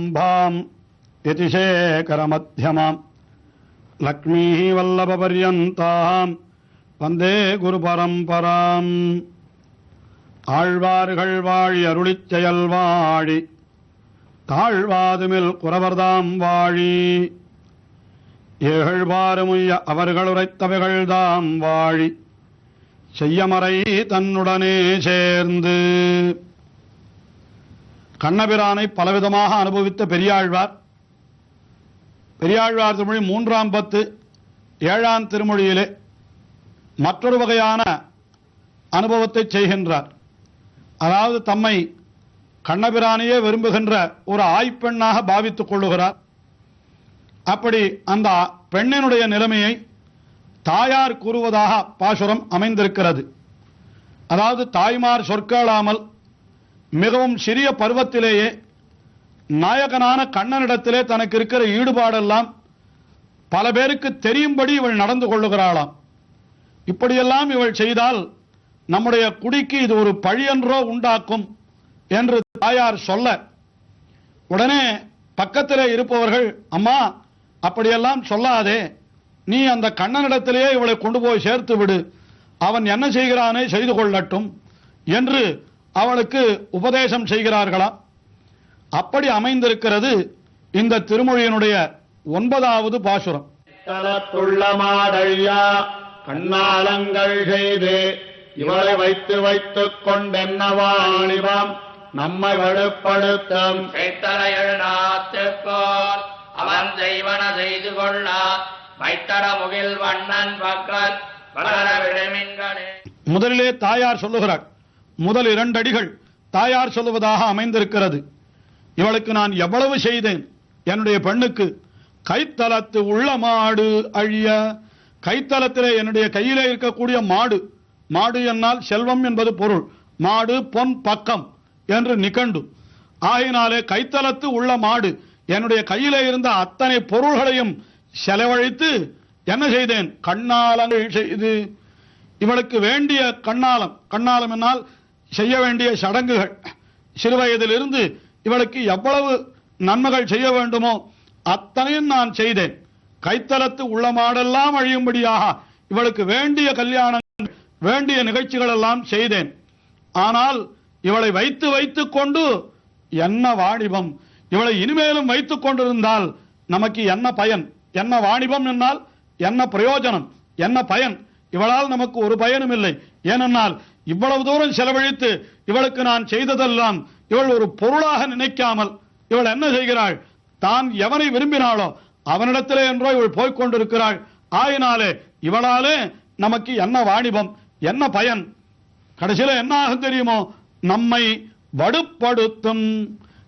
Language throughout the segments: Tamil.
अस्मत्कुरुसमारम्भाम् यतिशेखरमध्यमाम् लक्ष्मीः वल्लभपर्यन्ताम् வந்தே குரு பரம்பராம் ஆழ்வார்கள் வாழி அருளிச் செயல் வாழி தாழ்வாதுமில் குறவர்தாம் வாழி ஏகழ்வாறுமுய்ய அவர்கள் உரைத்தவைகள்தாம் வாழி செய்யமறை தன்னுடனே சேர்ந்து கண்ணபிரானை பலவிதமாக அனுபவித்த பெரியாழ்வார். பெரியாழ்வார் திருமொழி மூன்றாம் பத்து ஏழாம் திருமொழியிலே மற்றொரு வகையான அனுபவத்தை செய்கின்றார். அதாவது தம்மை கண்ணபிரானையே விரும்புகின்ற ஒரு ஆய்ப்பெண்ணாக பாவித்துக் கொள்ளுகிறார். அப்படி அந்த பெண்ணினுடைய நிலைமையை தாயார் கூறுவதாக பாசுரம் அமைந்திருக்கிறது. அதாவது தாய்மார் சொற்களாமல் மிகவும் சிறிய பருவத்திலேயே நாயகனான கண்ணனிடத்திலே தனக்கு இருக்கிற ஈடுபாடெல்லாம் பல பேருக்கு தெரியும்படி இவள் நடந்து கொள்ளுகிறாளாம். இப்படியெல்லாம் இவள் செய்தால் நம்முடைய குடிக்கு இது ஒரு பழியன்றோ உண்டாக்கும் என்று தாயார் சொல்ல உடனே பக்கத்திலே இருப்பவர்கள் அம்மா அப்படியெல்லாம் சொல்லாதே. நீ அந்த கண்ணனிடத்திலேயே இவளை கொண்டு போய் சேர்த்து விடு. அவன் என்ன செய்கிறானே செய்து கொள்ளட்டும் என்று அவளுக்கு உபதேசம் செய்கிறார்களாம் அப்படி அமைந்திருக்கிறது இந்த திருமொழியினுடைய ஒன்பதாவது பாசுரம். தளத்துள்ள மாடழியா கண்ணாலங்கள் செய்து இவளை வைத்து வைத்துக் கொண்டென்னவாணிவம் நம்மை வலுப்படுத்தும். செய்தலையழாத்துக்கோல் அவன் செய்வன செய்து கொள்ள. வைத்தட முகில் வண்ணன் பக்கல் முதலிலே தாயார் சொல்லுகிறாள் முதல் இரண்டு அடிகள் தாயார் சொல்லுவதாக அமைந்திருக்கிறது. இவளுக்கு நான் எவ்வளவு செய்தேன்? என்னுடைய பெண்ணுக்கு கைத்தலத்து உள்ள மாடு அழிய கைத்தலத்திலே என்னுடைய கையிலே இருக்கக்கூடிய மாடு மாடு என்னால் செல்வம் என்பது பொருள். மாடு பொன் பக்கம் என்று நிகண்டு ஆகினாலே கைத்தலத்து உள்ள மாடு என்னுடைய கையிலே இருந்த அத்தனை பொருள்களையும் செலவழித்து என்ன செய்தேன்? கண்ணாலங்கள் செய்து. இவளுக்கு வேண்டிய கண்ணாலம் கண்ணாலம் என்னால் செய்ய வேண்டிய சடங்குகள். சிறுவயதிலிருந்து இவளுக்கு எவ்வளவு நன்மைகள் செய்ய வேண்டுமோ அத்தனையும் நான் செய்தேன். கைத்தலத்து உள்ள மாடெல்லாம் அழியும்படியாக இவளுக்கு வேண்டிய கல்யாணம் வேண்டிய நிகழ்ச்சிகள் எல்லாம் செய்தேன். ஆனால் இவளை வைத்து வைத்துக் கொண்டு என்ன வாணிபம்? இவளை இனிமேலும் வைத்துக் கொண்டிருந்தால் நமக்கு என்ன பயன்? என்ன வாணிபம் என்னால்? என்ன பிரயோஜனம்? என்ன பயன்? இவளால் நமக்கு ஒரு பயனும் இல்லை ஏனென்றால் இவ்வளவு தூரம் செலவழித்து இவளுக்கு நான் செய்ததெல்லாம் இவள் ஒரு பொருளாக நினைக்காமல் இவள் என்ன செய்கிறாள்? தான் எவனை விரும்பினாளோ அவனிடத்திலே என்றோ இவள் போய்க் கொண்டிருக்கிறாள். ஆயினாலே இவளாலே நமக்கு என்ன வாணிபம் என்ன பயன்? கடைசியில் என்ன ஆகும் தெரியுமோ? நம்மை வடுப்படுத்தும்.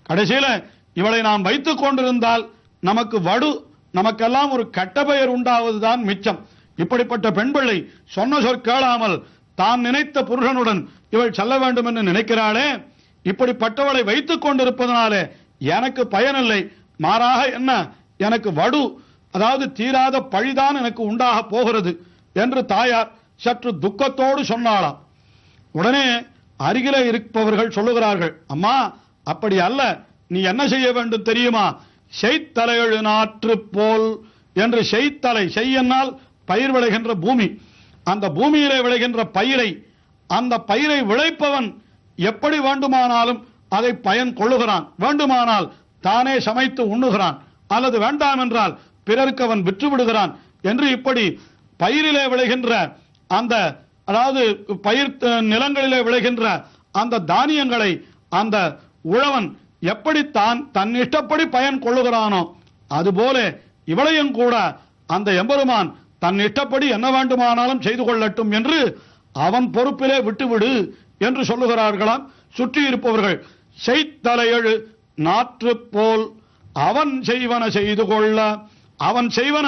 கடைசியில் இவளை நாம் வைத்துக் கொண்டிருந்தால் நமக்கு வடு நமக்கெல்லாம் ஒரு கெட்ட பெயர் உண்டாவதுதான் மிச்சம். இப்படிப்பட்ட பெண் பிள்ளை சொன்ன சொற் கேளாமல் தான் நினைத்த புருஷனுடன் இவள் செல்ல வேண்டும் என்று நினைக்கிறாளே இப்படிப்பட்டவளை வைத்துக் கொண்டிருப்பதனாலே எனக்கு பயனில்லை. மாறாக என்ன? எனக்கு வடு அதாவது தீராத பழிதான் எனக்கு உண்டாக போகிறது என்று தாயார் சற்று துக்கத்தோடு சொன்னாளாம். உடனே அருகில இருப்பவர்கள் சொல்லுகிறார்கள் அம்மா அப்படி அல்ல. நீ என்ன செய்ய வேண்டும் தெரியுமா? செய்தலையழு நாற்று போல். என்று செய்தலை செய்யனால் பயிர் விளைகின்ற பூமி. அந்த பூமியிலே விளைகின்ற பயிரை அந்த பயிரை விளைப்பவன் எப்படி வேண்டுமானாலும் அதை பயன் கொள்ளுகிறான். வேண்டுமானால் தானே சமைத்து உண்ணுகிறான். அல்லது வேண்டாம் என்றால் பிறருக்கு அவன் விற்று விடுகிறான் என்று இப்படி பயிரிலே விளைகின்ற அந்த அதாவது பயிர் நிலங்களிலே விளைகின்ற அந்த தானியங்களை அந்த உழவன் எப்படி தான் தன் இஷ்டப்படி பயன் கொள்ளுகிறானோ அதுபோல இவளையும் கூட அந்த எம்பெருமான் தன் இஷ்டப்படி என்ன வேண்டுமானாலும் செய்து கொள்ளட்டும் என்று அவன் பொறுப்பிலே விட்டுவிடு என்று சொல்லுகிறார்களாம். சுற்றி இருப்பவர்கள் செய்தலையழு நாற்று போல் அவன் செய்வன செய்து கொள்ள அவன் செய்வன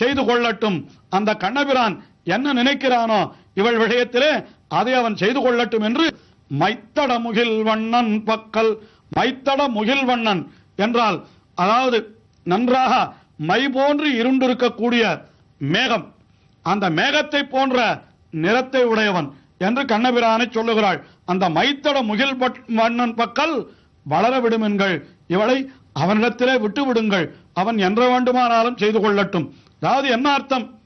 செய்து கொள்ளட்டும். அந்த கண்ணபிரான் என்ன நினைக்கிறானோ இவள் விஷயத்திலே அதை அவன் செய்து கொள்ளட்டும் என்று மைத்தட முகில் வண்ணன் பக்கல் மைத்தட முகில் வண்ணன் என்றால் அதாவது நன்றாக மை போன்று இருண்டிருக்கக்கூடிய மேகம். அந்த மேகத்தை போன்ற நிறத்தை உடையவன் என்று கண்ணபிரானை சொல்லுகிறாள். அந்த மைத்தட முகில் பட்- பக்கல் வளர விடுமென்கள். இவளை அவனிடத்திலே விட்டு விடுங்கள் அவன் என்ற வேண்டுமானாலும் செய்து கொள்ளட்டும். அதாவது என்ன அர்த்தம்?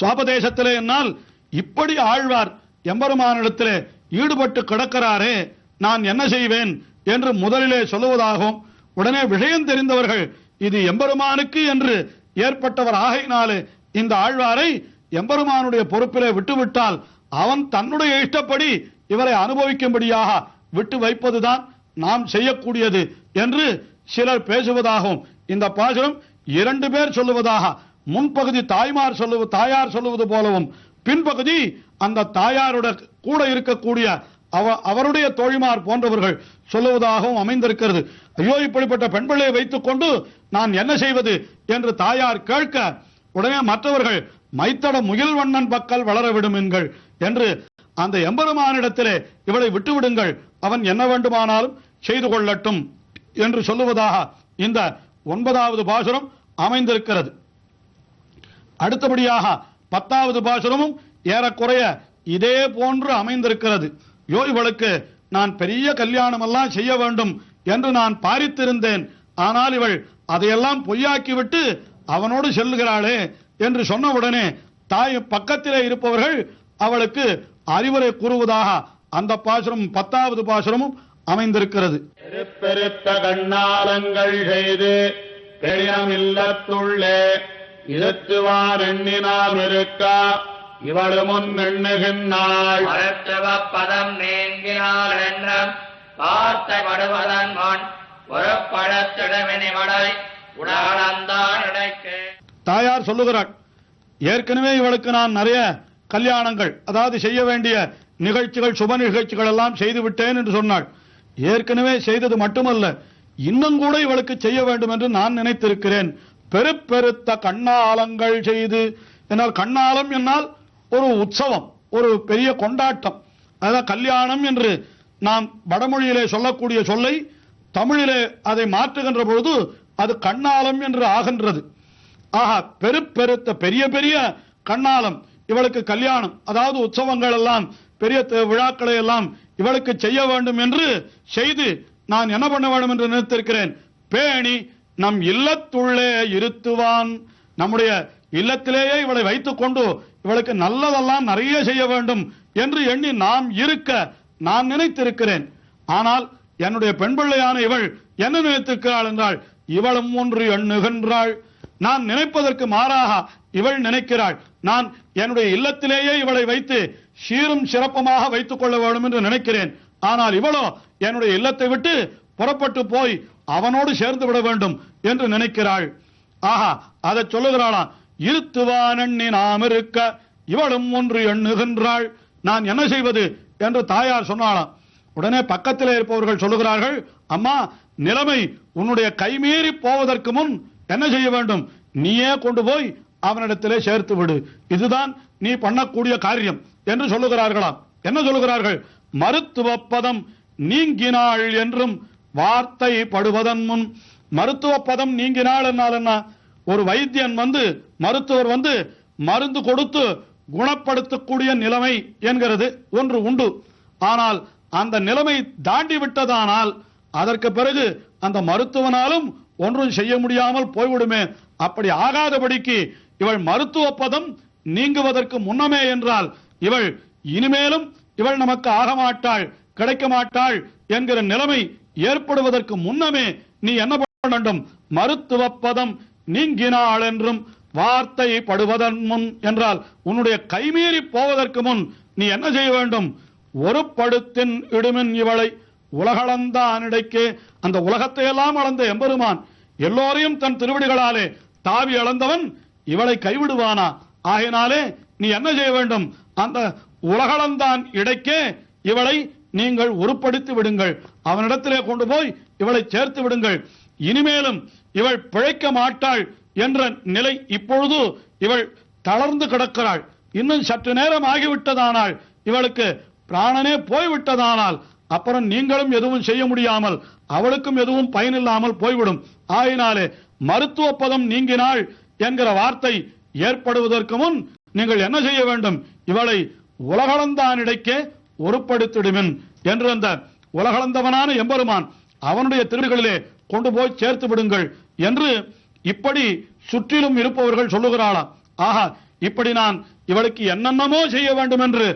சுவாபதேசத்திலே என்னால் இப்படி ஆழ்வார் எம்பெருமானிடத்திலே ஈடுபட்டு கிடக்கிறாரே நான் என்ன செய்வேன் என்று முதலிலே சொல்லுவதாகவும் உடனே விஷயம் தெரிந்தவர்கள் இது எம்பெருமானுக்கு என்று ஏற்பட்டவர் ஆகையினாலே இந்த ஆழ்வாரை எம்பெருமானுடைய பொறுப்பிலே விட்டுவிட்டால் அவன் தன்னுடைய இஷ்டப்படி இவரை அனுபவிக்கும்படியாக விட்டு வைப்பதுதான் நாம் செய்யக்கூடியது என்று சிலர் பேசுவதாகவும் இந்த பாசுரம் இரண்டு பேர் சொல்லுவதாக முன்பகுதி தாய்மார் சொல்லுவது தாயார் சொல்லுவது போலவும் பின்பகுதி அந்த தாயாரோட கூட இருக்கக்கூடிய அவ அவருடைய தோழிமார் போன்றவர்கள் சொல்லுவதாகவும் அமைந்திருக்கிறது. ஐயோ இப்படிப்பட்ட பெண் பிள்ளையை வைத்துக்கொண்டு நான் என்ன செய்வது என்று தாயார் கேட்க உடனே மற்றவர்கள் மைத்தட முயல்வண்ணன் பக்கல் வளர விடுமென்கள் என்று அந்த எம்பெருமானிடத்திலே இவளை விட்டுவிடுங்கள். அவன் என்ன வேண்டுமானாலும் செய்து கொள்ளட்டும் என்று சொல்லுவதாக இந்த ஒன்பதாவது பாசுரம் அமைந்திருக்கிறது. அடுத்தபடியாக பத்தாவது பாசுரமும் ஏறக்குறைய இதே போன்று அமைந்திருக்கிறது. யோ இவளுக்கு நான் பெரிய கல்யாணம் எல்லாம் செய்ய வேண்டும் என்று நான் பாரித்திருந்தேன். ஆனால் இவள் அதையெல்லாம் பொய்யாக்கிவிட்டு அவனோடு செல்லுகிறாளே என்று சொன்ன உடனே தாய் பக்கத்திலே இருப்பவர்கள் அவளுக்கு அறிவுரை கூறுவதாக அந்த பாசுரம் பத்தாவது பாசுரமும் அமைந்திருக்கிறது. பெருத்த கண்ணாலங்கள் செய்து பெரியம் இல்லத்துள்ளே இருத்துவார் எண்ணினாம் இருக்க இவಳು முன் எண்ணுகின்றாள். மருத்துவ பதம் நீங்கினால் என்றும் வார்த்தைப்படுவதன் முன் இடைக்கு தாயார் சொல்லுகிறாள் ஏற்கனவே இவளுக்கு நான் நிறைய கல்யாணங்கள் அதாவது செய்ய வேண்டிய நிகழ்ச்சிகள் சுப நிகழ்ச்சிகள் எல்லாம் செய்து விட்டேன் என்று சொன்னாள். ஏற்கனவே செய்தது மட்டுமல்ல இன்னும் கூட இவளுக்கு செய்ய வேண்டும் என்று நான் நினைத்திருக்கிறேன். பெருப்பெருத்த கண்ணாலங்கள் செய்து என்னால் கண்ணாலம் என்னால் ஒரு உற்சவம் ஒரு பெரிய கொண்டாட்டம். அதாவது கல்யாணம் என்று நாம் வடமொழியிலே சொல்லக்கூடிய சொல்லை தமிழிலே அதை மாற்றுகின்ற பொழுது அது கண்ணாலம் என்று ஆகின்றது. ஆஹா பெருப்பெருத்த பெரிய பெரிய கண்ணாலம் இவளுக்கு கல்யாணம் அதாவது உற்சவங்கள் எல்லாம் பெரிய விழாக்களை எல்லாம் இவளுக்கு செய்ய வேண்டும் என்று செய்து நான் என்ன பண்ண வேண்டும் என்று நினைத்திருக்கிறேன். பேணி நம் இல்லத்துள்ளே இருத்துவான். நம்முடைய இல்லத்திலேயே இவளை வைத்துக்கொண்டு இவளுக்கு நல்லதெல்லாம் நிறைய செய்ய வேண்டும் என்று எண்ணி நாம் இருக்க நான் நினைத்திருக்கிறேன். ஆனால் என்னுடைய பெண் பிள்ளையான இவள் என்ன நினைத்திருக்கிறாள் என்றால் இவளும் ஒன்று எண்ணுகின்றாள். நான் நினைப்பதற்கு மாறாக இவள் நினைக்கிறாள். நான் என்னுடைய இல்லத்திலேயே இவளை வைத்து சீரும் சிறப்பமாக வைத்துக் கொள்ள வேண்டும் என்று நினைக்கிறேன். ஆனால் இவளோ என்னுடைய இல்லத்தை விட்டு புறப்பட்டு போய் அவனோடு சேர்ந்து விட வேண்டும் என்று நினைக்கிறாள். ஆஹா அதை சொல்லுகிறாளாம் இருத்துவானண்ணி நாம் இருக்க இவளும் ஒன்று எண்ணுகின்றாள். நான் என்ன செய்வது? என்று தாயார் சொன்னாளாம். உடனே பக்கத்தில் இருப்பவர்கள் சொல்லுகிறார்கள் அம்மா நிலைமை உன்னுடைய கைமீறி போவதற்கு முன் என்ன செய்ய வேண்டும்? நீயே கொண்டு போய் அவனிடத்திலே சேர்த்து விடு. இதுதான் நீ பண்ணக்கூடிய காரியம். என்று சொல்லுகிறார்களாம். என்ன சொல்லுகிறார்கள்? மருத்துவ பதம் நீங்கினாள் என்றும் வார்த்தை படுவதன் முன். மருத்துவ பதம் நீங்கினாள் என்னால் என்ன? ஒரு வைத்தியன் வந்து மருத்துவர் வந்து மருந்து கொடுத்து குணப்படுத்தக்கூடிய நிலைமை என்கிறது. ஒன்று உண்டு. ஆனால் அந்த நிலைமை தாண்டி விட்டதானால் அதற்கு பிறகு அந்த மருத்துவனாலும் ஒன்றும் செய்ய முடியாமல் போய்விடுமே. அப்படி ஆகாதபடிக்கு இவள் மருத்துவ பதம் நீங்குவதற்கு முன்னமே என்றால் இவள் இனிமேலும் இவள் நமக்கு ஆக மாட்டாள் கிடைக்க மாட்டாள் என்கிற நிலைமை ஏற்படுவதற்கு முன்னமே நீ என்ன பண்ண வேண்டும்? மருத்துவ பதம் நீங்கினாள் என்றும் வார்த்தை படுவதன் முன் என்றால் உன்னுடைய கைமீறி போவதற்கு முன் நீ என்ன செய்ய வேண்டும்? ஒரு படுத்தின் இடுமின் இவளை உலகளந்தானிடைக்கே அந்த உலகத்தை எல்லாம் அளந்த எம்பெருமான் எல்லோரையும் தன் திருவடிகளாலே தாவி அளந்தவன் இவளை கைவிடுவானா? ஆகினாலே நீ என்ன செய்ய வேண்டும்? அந்த உலகளந்தான் இடைக்கே இவளை நீங்கள் உருப்படுத்தி விடுங்கள். அவனிடத்திலே கொண்டு போய் இவளை சேர்த்து விடுங்கள். இனிமேலும் இவள் பிழைக்க மாட்டாள் என்ற நிலை இப்பொழுது இவள் தளர்ந்து கிடக்கிறாள். இன்னும் சற்று நேரம் ஆகிவிட்டதானால் இவளுக்கு பிராணனே போய்விட்டதானால் அப்புறம் நீங்களும் எதுவும் செய்ய முடியாமல் அவளுக்கும் எதுவும் பயனில்லாமல் போய்விடும். ஆயினாலே மருத்துவ பதம் நீங்கினாள் என்கிற வார்த்தை ஏற்படுவதற்கு முன் நீங்கள் என்ன செய்ய வேண்டும்? இவளை உலகளந்தானிடைக்கே உருப்படுத்திடுமின் என்று அந்த உலகளந்தவனான எம்பெருமான் அவனுடைய திருடுகளிலே கொண்டு போய் சேர்த்து விடுங்கள் என்று இப்படி சுற்றிலும் இருப்பவர்கள் சொல்லுகிறாளாம். ஆஹா இப்படி நான் இவளுக்கு என்னென்னமோ செய்ய வேண்டும் என்று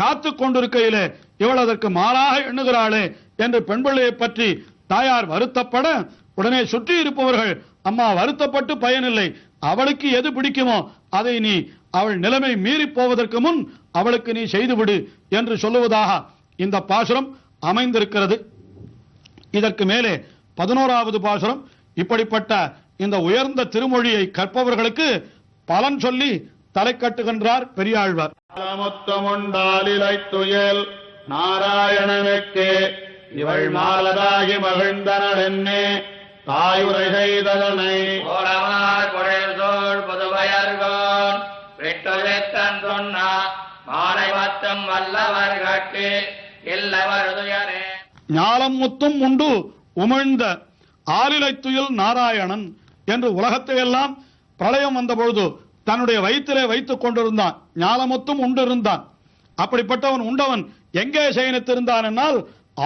காத்து கொண்டிருக்கையிலே இவள் அதற்கு மாறாக எண்ணுகிறாளே என்று பெண் பிள்ளையை பற்றி தாயார் வருத்தப்பட உடனே சுற்றி இருப்பவர்கள் அம்மா வருத்தப்பட்டு பயனில்லை. அவளுக்கு எது பிடிக்குமோ அதை நீ அவள் நிலைமை மீறி போவதற்கு முன் அவளுக்கு நீ செய்துவிடு என்று சொல்லுவதாக இந்த பாசுரம் அமைந்திருக்கிறது. இதற்கு மேலே பதினோராவது பாசுரம். இப்படிப்பட்ட இந்த உயர்ந்த திருமொழியை கற்பவர்களுக்கு பலன் சொல்லி தலை கட்டுகின்றார் பெரியாழ்வார். முத்துமுண்டாலிலை துயல் நாராயணனுக்கு இவள் மாலதாகி மகிழ்ந்தனள் என்னே தாயுரை செய்ததனை புதுவயர்கோன் விட்டுழைத்தன் சொன்னா மாலை மத்தம் வல்லவர் கட்டு இல்லவர் துயரே ஞாலம் முத்தும் உண்டு உமிழ்ந்த ஆலிலைத்துயில் நாராயணன் என்று உலகத்தை எல்லாம் பிரளயம் வந்தபொழுது தன்னுடைய வயிற்றிலே வைத்துக் கொண்டிருந்தான். ஞாலமொத்தும் உண்டு இருந்தான் அப்படிப்பட்டவன் உண்டவன் எங்கே சயனித்திருந்தான் என்னால்?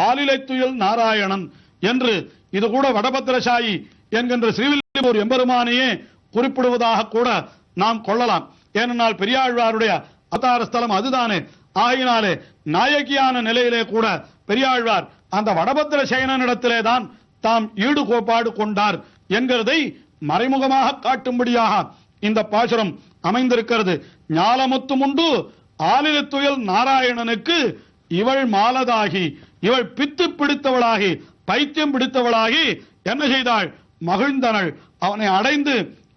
ஆலிலைத்துயல் நாராயணன் என்று இது கூட வடபத்திரசாயி என்கின்ற ஸ்ரீவில்லிபுர் எம்பெருமானையே குறிப்பிடுவதாக கூட நாம் கொள்ளலாம். ஏனென்றால் பெரியாழ்வாருடைய அவதார ஸ்தலம் அதுதானே. ஆகினாலே நாயகியான நிலையிலே கூட பெரியாழ்வார் அந்த வடபத்திர சயனனிடத்திலே தான் தாம் ஈடுகோப்பாடு கொண்டார் என்கிறதை மறைமுகமாக காட்டும்படியாக இந்த பாசுரம் அமைந்திருக்கிறது. ஞாலமுத்துமுண்டு ஆலிலத்துயல் நாராயணனுக்கு இவள் மாலதாகி இவள் பித்து பிடித்தவளாகி பைத்தியம் பிடித்தவளாகி என்ன செய்தாள்? மகிழ்ந்தனள். அவனை அடைந்து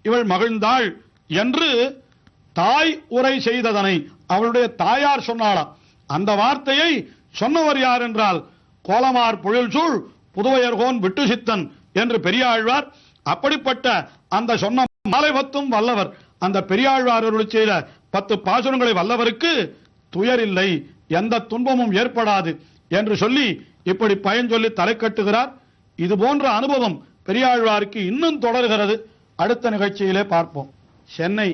இவள் மகிழ்ந்தாள் என்று தாய் உரை செய்ததனை அவளுடைய தாயார் சொன்னாளாம் அந்த வார்த்தையை சொன்னவர் யார் என்றால் கோலமார் பொழில் சூழ் புதுவையர்கோன் விட்டு சித்தன் என்று பெரியாழ்வார். அப்படிப்பட்ட அந்த சொன்ன மலைபத்தும் வல்லவர். அந்த பெரியாழ்வார் அருளி செய்த பத்து பாசுரங்களை வல்லவருக்கு துயரில்லை எந்த துன்பமும் ஏற்படாது என்று சொல்லி இப்படி பயன் சொல்லி தலை கட்டுகிறார். இது போன்ற அனுபவம் பெரியாழ்வாருக்கு இன்னும் தொடர்கிறது. அடுத்த நிகழ்ச்சியிலே பார்ப்போம். சென்னை